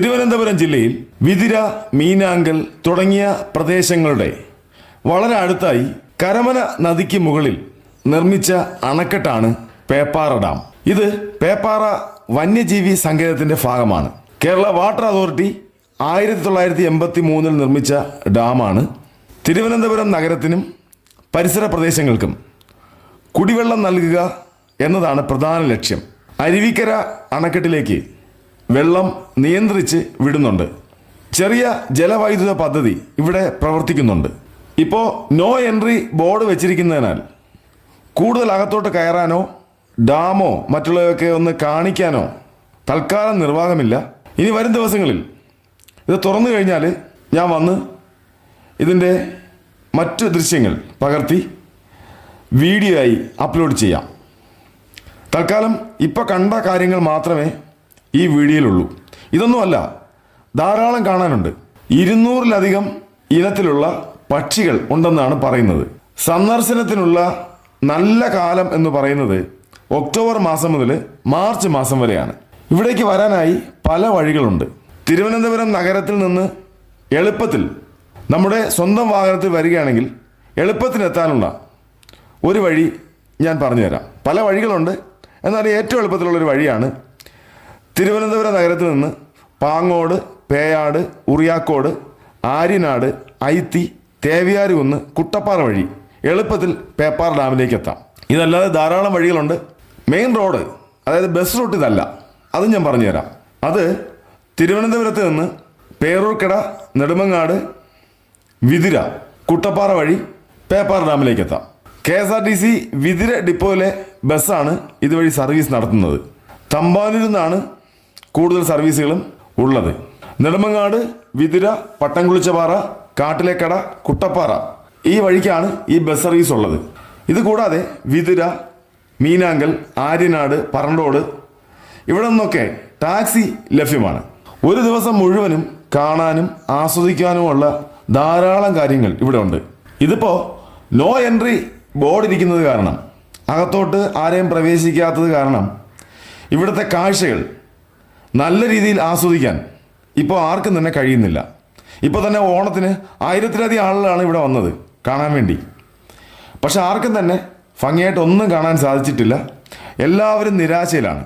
തിരുവനന്തപുരം ജില്ലയിൽ വിതിര മീനാങ്കൽ തുടങ്ങിയ പ്രദേശങ്ങളുടെ വളരെ അടുത്തായി കരമന നദിക്ക് മുകളിൽ നിർമ്മിച്ച അണക്കെട്ടാണ് പേപ്പാറ ഡാം. ഇത് പേപ്പാറ വന്യജീവി സങ്കേതത്തിന്റെ ഭാഗമാണ്. കേരള വാട്ടർ അതോറിറ്റി ആയിരത്തി തൊള്ളായിരത്തി എൺപത്തി മൂന്നിൽ നിർമ്മിച്ച ഡാമാണ്. തിരുവനന്തപുരം നഗരത്തിനും പരിസര പ്രദേശങ്ങൾക്കും കുടിവെള്ളം നൽകുക എന്നതാണ് പ്രധാന ലക്ഷ്യം. അരുവിക്കര അണക്കെട്ടിലേക്ക് വെള്ളം നിയന്ത്രിച്ച് വിടുന്നുണ്ട്. ചെറിയ ജലവൈദ്യുത പദ്ധതി ഇവിടെ പ്രവർത്തിക്കുന്നുണ്ട്. ഇപ്പോൾ നോ എൻട്രി ബോർഡ് വെച്ചിരിക്കുന്നതിനാൽ കൂടുതൽ അകത്തോട്ട് കയറാനോ ഡാമോ മറ്റുള്ളവയൊക്കെ ഒന്ന് കാണിക്കാനോ തൽക്കാലം നിർവാഹമില്ല. ഇനി വരും ദിവസങ്ങളിൽ ഇത് തുറന്നു കഴിഞ്ഞാൽ ഞാൻ വന്ന് ഇതിന്റെ മറ്റു ദൃശ്യങ്ങൾ പകർത്തി വീഡിയോ ആയി അപ്ലോഡ് ചെയ്യാം. തൽക്കാലം ഇപ്പോൾ കണ്ട കാര്യങ്ങൾ മാത്രമേ ഈ വീഡിയോയിലുള്ളൂ ഇതൊന്നുമല്ല ധാരാളം കാണാനുണ്ട്. ഇരുന്നൂറിലധികം ഇനത്തിലുള്ള പക്ഷികൾ ഉണ്ടെന്നാണ് പറയുന്നത്. സന്ദർശനത്തിനുള്ള നല്ല കാലം എന്ന് പറയുന്നത് ഒക്ടോബർ മാസം മുതൽ മാർച്ച് മാസം വരെയാണ്. ഇവിടേക്ക് വരാനായി പല വഴികളുണ്ട്. തിരുവനന്തപുരം നഗരത്തിൽ നിന്ന് എളുപ്പത്തിൽ നമ്മുടെ സ്വന്തം വാഹനത്തിൽ വരികയാണെങ്കിൽ എളുപ്പത്തിനെത്താനുള്ള ഒരു വഴി ഞാൻ പറഞ്ഞുതരാം. പല വഴികളുണ്ട്. എന്നാൽ ഏറ്റവും എളുപ്പത്തിലുള്ളൊരു വഴിയാണ് തിരുവനന്തപുരം നഗരത്തിൽ നിന്ന് പാങ്ങോട് പേയാട് ഉറിയാക്കോട് ആര്യനാട് ഐത്തി തേവിയാരുകുന്ന് കുട്ടപ്പാറ വഴി എളുപ്പത്തിൽ പേപ്പാർ ഡാമിലേക്ക് എത്താം. ഇതല്ലാതെ ധാരാളം വഴികളുണ്ട്. മെയിൻ റോഡ് അതായത് ബസ് റൂട്ട് ഇതല്ല. അത് ഞാൻ പറഞ്ഞുതരാം. അത് തിരുവനന്തപുരത്ത് നിന്ന് പേരൂർക്കട നെടുമങ്ങാട് വിതിര കുട്ടപ്പാറ വഴി പേപ്പാർ ഡാമിലേക്ക് എത്താം. K S R T C Vithura ഡിപ്പോയിലെ ബസ്സാണ് ഇതുവഴി സർവീസ് നടത്തുന്നത്. തമ്പാനൂരിൽ നിന്നാണ് കൂടുതൽ സർവീസുകളും ഉള്ളത്. നെടുമങ്ങാട് വിതിര പട്ടംകുളിച്ചപാറ കാട്ടിലേക്കട കുട്ടപ്പാറ ഈ വഴിക്കാണ് ഈ ബസ് സർവീസ് ഉള്ളത്. ഇത് കൂടാതെ വിതിര മീനാങ്കൽ ആര്യനാട് പറണ്ടോട് ഇവിടെ നിന്നൊക്കെ ടാക്സി ലഭ്യമാണ്. ഒരു ദിവസം മുഴുവനും കാണാനും ആസ്വദിക്കാനുമുള്ള ധാരാളം കാര്യങ്ങൾ ഇവിടെ ഉണ്ട്. ഇതിപ്പോൾ നോ എൻട്രി ബോർഡ് ഇരിക്കുന്നത് കാരണം അകത്തോട്ട് ആരെയും പ്രവേശിക്കാത്തത് കാരണം ഇവിടുത്തെ കാഴ്ചകൾ നല്ല രീതിയിൽ ആസ്വദിക്കാൻ ഇപ്പോൾ ആർക്കും തന്നെ കഴിയുന്നില്ല. ഇപ്പോൾ തന്നെ ഓണത്തിന് ആയിരത്തിലധികം ആളുകളാണ് ഇവിടെ വന്നത് കാണാൻ വേണ്ടി. പക്ഷെ ആർക്കും തന്നെ ഭംഗിയായിട്ട് ഒന്നും കാണാൻ സാധിച്ചിട്ടില്ല. എല്ലാവരും നിരാശയിലാണ്.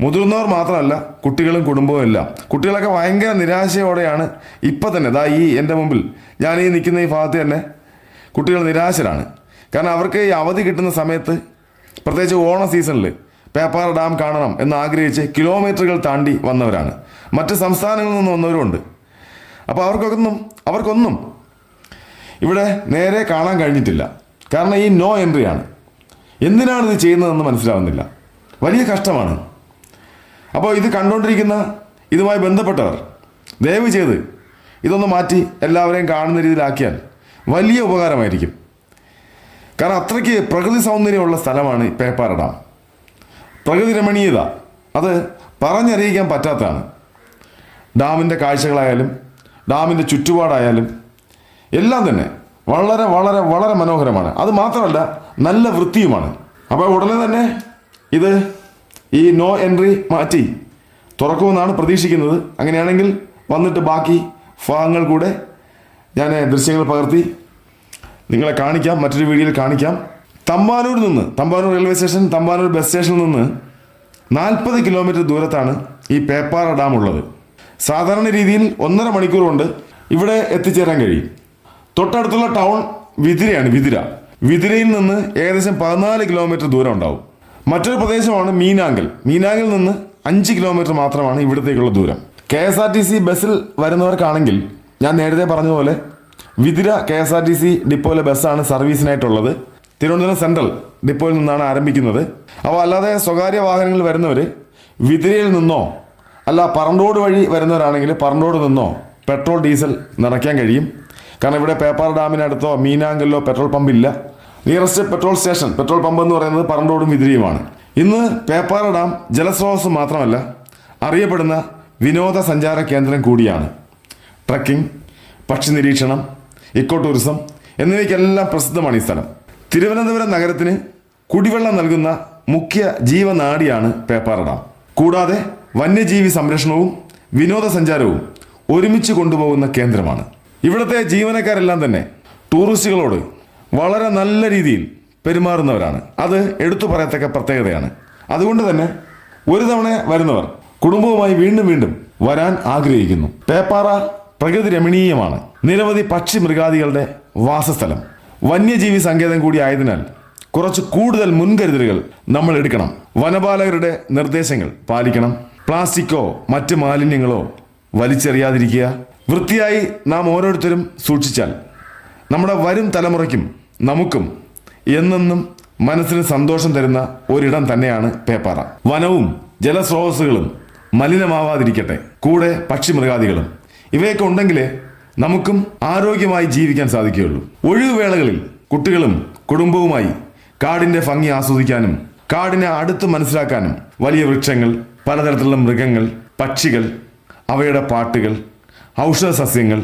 മുതിർന്നവർ മാത്രമല്ല കുട്ടികളും കുടുംബവും എല്ലാം. കുട്ടികളൊക്കെ ഭയങ്കര നിരാശയോടെയാണ് ഇപ്പം തന്നെ ദാ ഈ എന്റെ മുമ്പിൽ ഞാൻ ഈ നിൽക്കുന്ന ഈ ഭാഗത്ത് തന്നെ കുട്ടികൾ നിരാശരാണ്. കാരണം അവർക്ക് ഈ അവധി കിട്ടുന്ന സമയത്ത് പ്രത്യേകിച്ച് ഓണ സീസണിൽ പേപ്പാറ ഡാം കാണണം എന്ന് ആഗ്രഹിച്ച് കിലോമീറ്ററുകൾ താണ്ടി വന്നവരാണ്. മറ്റ് സംസ്ഥാനങ്ങളിൽ നിന്ന് വന്നവരുമുണ്ട്. അപ്പോൾ അവർക്കൊന്നും അവർക്കൊന്നും ഇവിടെ നേരെ കാണാൻ കഴിഞ്ഞിട്ടില്ല. കാരണം ഈ നോ എൻട്രി ആണ്. എന്തിനാണ് ഇത് ചെയ്യുന്നതെന്ന് മനസ്സിലാവുന്നില്ല. വലിയ കഷ്ടമാണ്. അപ്പോൾ ഇത് കണ്ടുകൊണ്ടിരിക്കുന്ന ഇതുമായി ബന്ധപ്പെട്ടവർ ദയവ് ചെയ്ത് ഇതൊന്ന് മാറ്റി എല്ലാവരെയും കാണുന്ന രീതിയിലാക്കിയാൽ വലിയ ഉപകാരമായിരിക്കും. കാരണം അത്രയ്ക്ക് പ്രകൃതി സൗന്ദര്യമുള്ള സ്ഥലമാണ് പേപ്പാറ ഡാം. പ്രകൃതി രമണീയത. അത് പറഞ്ഞറിയിക്കാൻ പറ്റാത്തതാണ്. ഡാമിന്റെ കാഴ്ചകളായാലും ഡാമിന്റെ ചുറ്റുപാടായാലും എല്ലാം തന്നെ വളരെ വളരെ വളരെ മനോഹരമാണ്. അത് മാത്രമല്ല നല്ല വൃത്തിയുമാണ്. അപ്പോൾ ഉടനെ തന്നെ ഇത് ഈ നോ എൻട്രി മാറ്റി തുറക്കുമെന്നാണ് പ്രതീക്ഷിക്കുന്നത്. അങ്ങനെയാണെങ്കിൽ വന്നിട്ട് ബാക്കി ഭാഗങ്ങൾ കൂടെ ഞാൻ ദൃശ്യങ്ങൾ പകർത്തി നിങ്ങളെ കാണിക്കാം മറ്റൊരു വീഡിയോയിൽ കാണിക്കാം. തമ്പാനൂരിൽ നിന്ന് Thampanoor railway station Thampanoor bus സ്റ്റേഷനിൽ നിന്ന് നാൽപ്പത് കിലോമീറ്റർ ദൂരത്താണ് ഈ പേപ്പാറ ഡാം ഉള്ളത്. സാധാരണ രീതിയിൽ ഒന്നര മണിക്കൂർ കൊണ്ട് ഇവിടെ എത്തിച്ചേരാൻ കഴിയും. തൊട്ടടുത്തുള്ള ടൗൺ വിതിരയാണ് വിതിര. വിതിരയിൽ നിന്ന് ഏകദേശം പതിനാല് കിലോമീറ്റർ ദൂരം ഉണ്ടാവും. മറ്റൊരു പ്രദേശമാണ് മീനാങ്കൽ. മീനാങ്കിൽ നിന്ന് അഞ്ച് കിലോമീറ്റർ മാത്രമാണ് ഇവിടത്തേക്കുള്ള ദൂരം. K S R T C ബസ്സിൽ വരുന്നവർക്കാണെങ്കിൽ ഞാൻ നേരത്തെ പറഞ്ഞതുപോലെ Vithura K S R T C ഡിപ്പോയിലെ ബസ്സാണ് സർവീസിനായിട്ടുള്ളത് തിരുവനന്തപുരം സെൻട്രൽ ഡിപ്പോയിൽ നിന്നാണ് ആരംഭിക്കുന്നത്. അപ്പോൾ അല്ലാതെ സ്വകാര്യ വാഹനങ്ങൾ വരുന്നവർ വിതിരയിൽ നിന്നോ അല്ല പറണ്ടോട് വഴി വരുന്നവരാണെങ്കിൽ പറണ്ടോട് നിന്നോ പെട്രോൾ ഡീസൽ നിറയ്ക്കാൻ കഴിയും. കാരണം ഇവിടെ പേപ്പാർ ഡാമിനടുത്തോ മീനാങ്കലിലോ പെട്രോൾ പമ്പ് ഇല്ല. Nearest petrol station petrol pump എന്ന് പറയുന്നത് പറണ്ടോടും വിതിരിയുമാണ്. ഇന്ന് പേപ്പാറ ഡാം ജലസ്രോതസ് മാത്രമല്ല അറിയപ്പെടുന്ന വിനോദസഞ്ചാര കേന്ദ്രം കൂടിയാണ്. ട്രക്കിംഗ് പക്ഷി നിരീക്ഷണം ഇക്കോ ടൂറിസം എന്നിവയ്ക്കെല്ലാം പ്രസിദ്ധമാണ് ഈ സ്ഥലം. തിരുവനന്തപുരം നഗരത്തിന് കുടിവെള്ളം നൽകുന്ന മുഖ്യ ജീവനാടിയാണ് പേപ്പാറ ഡാം കൂടാതെ വന്യജീവി സംരക്ഷണവും വിനോദസഞ്ചാരവും ഒരുമിച്ച് കൊണ്ടുപോകുന്ന കേന്ദ്രമാണ്. ഇവിടുത്തെ ജീവനക്കാരെല്ലാം തന്നെ ടൂറിസ്റ്റുകളോട് വളരെ നല്ല രീതിയിൽ പെരുമാറുന്നവരാണ്. അത് എടുത്തു പറയത്തക്ക പ്രത്യേകതയാണ്. അതുകൊണ്ട് തന്നെ ഒരു തവണ വരുന്നവർ കുടുംബവുമായി വീണ്ടും വീണ്ടും വരാൻ ആഗ്രഹിക്കുന്നു. പേപ്പാറ പ്രകൃതി രമണീയമാണ്. നിരവധി പക്ഷി മൃഗാദികളുടെ വാസസ്ഥലം. വന്യജീവി സങ്കേതം കൂടി ആയതിനാൽ കുറച്ച് കൂടുതൽ മുൻകരുതലുകൾ നമ്മൾ എടുക്കണം. വനപാലകരുടെ നിർദ്ദേശങ്ങൾ പാലിക്കണം. പ്ലാസ്റ്റിക്കോ മറ്റ് മാലിന്യങ്ങളോ വലിച്ചെറിയാതിരിക്കുക. വൃത്തിയായി നാം ഓരോരുത്തരും സൂക്ഷിച്ചാൽ നമ്മുടെ വരും തലമുറയ്ക്കും നമുക്കും എന്നെന്നും മനസ്സിന് സന്തോഷം തരുന്ന ഒരിടം തന്നെയാണ് പേപ്പാറ. വനവും ജലസ്രോതസ്സുകളും മലിനമാവാതിരിക്കട്ടെ. കൂടെ പക്ഷിമൃഗാദികളും. ഇവയൊക്കെ ഉണ്ടെങ്കിലേ നമുക്കും ആരോഗ്യമായി ജീവിക്കാൻ സാധിക്കുകയുള്ളൂ. ഒഴിവുവേളകളിൽ കുട്ടികളും കുടുംബവുമായി കാടിന്റെ ഭംഗി ആസ്വദിക്കാനും കാടിനെ അടുത്ത് മനസ്സിലാക്കാനും വലിയ വൃക്ഷങ്ങൾ പലതരത്തിലുള്ള മൃഗങ്ങൾ പക്ഷികൾ അവയുടെ പാട്ടുകൾ ഔഷധ സസ്യങ്ങൾ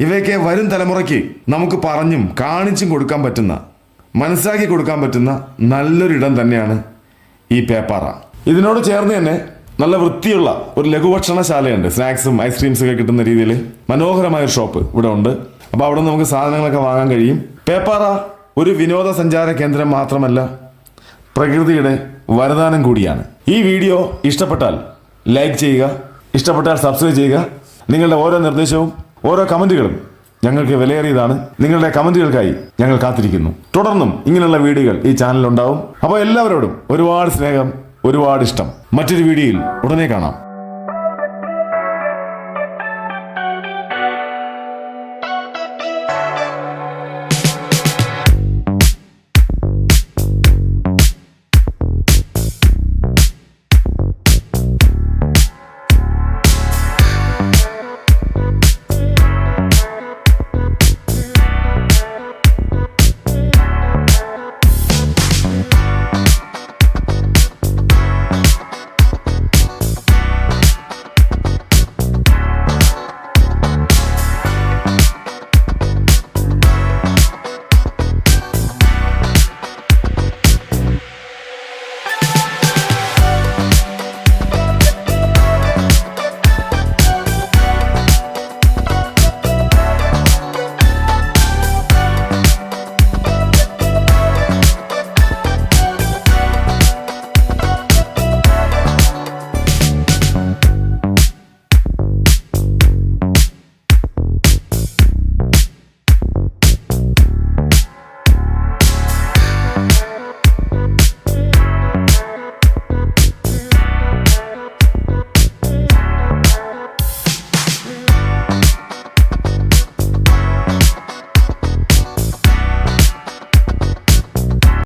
ഇവയൊക്കെ വരും തലമുറയ്ക്ക് നമുക്ക് പറഞ്ഞും കാണിച്ചും കൊടുക്കാൻ പറ്റുന്ന മനസ്സിലാക്കി കൊടുക്കാൻ പറ്റുന്ന നല്ലൊരിടം തന്നെയാണ് ഈ പേപ്പാറ. ഇതിനോട് ചേർന്ന് തന്നെ നല്ല വൃത്തിയുള്ള ഒരു ലഘുഭക്ഷണശാലയുണ്ട്. സ്നാക്സും ഐസ്ക്രീംസും ഒക്കെ കിട്ടുന്ന രീതിയിൽ. മനോഹരമായ ഒരു ഷോപ്പ് ഇവിടെ ഉണ്ട്. അപ്പോൾ അവിടെ നമുക്ക് സാധനങ്ങളൊക്കെ വാങ്ങാൻ കഴിയും. പേപ്പാറ ഒരു വിനോദസഞ്ചാര കേന്ദ്രം മാത്രമല്ല പ്രകൃതിയുടെ വരദാനം കൂടിയാണ്. ഈ വീഡിയോ ഇഷ്ടപ്പെട്ടാൽ ലൈക്ക് ചെയ്യുക ഇഷ്ടപ്പെട്ടാൽ സബ്സ്ക്രൈബ് ചെയ്യുക. നിങ്ങളുടെ ഓരോ നിർദ്ദേശവും ഓരോ കമന്റുകളും ഞങ്ങൾക്ക് വിലയേറിയതാണ്. നിങ്ങളുടെ കമന്റുകൾക്കായി ഞങ്ങൾ കാത്തിരിക്കുന്നു. തുടർന്നും ഇങ്ങനെയുള്ള വീഡിയോകൾ ഈ ചാനലിൽ ഉണ്ടാവും. അപ്പോൾ എല്ലാവരോടും ഒരുപാട് സ്നേഹം. ഒരുപാട് ഇഷ്ടം മറ്റൊരു വീഡിയോയിൽ ഉടനെ കാണാം.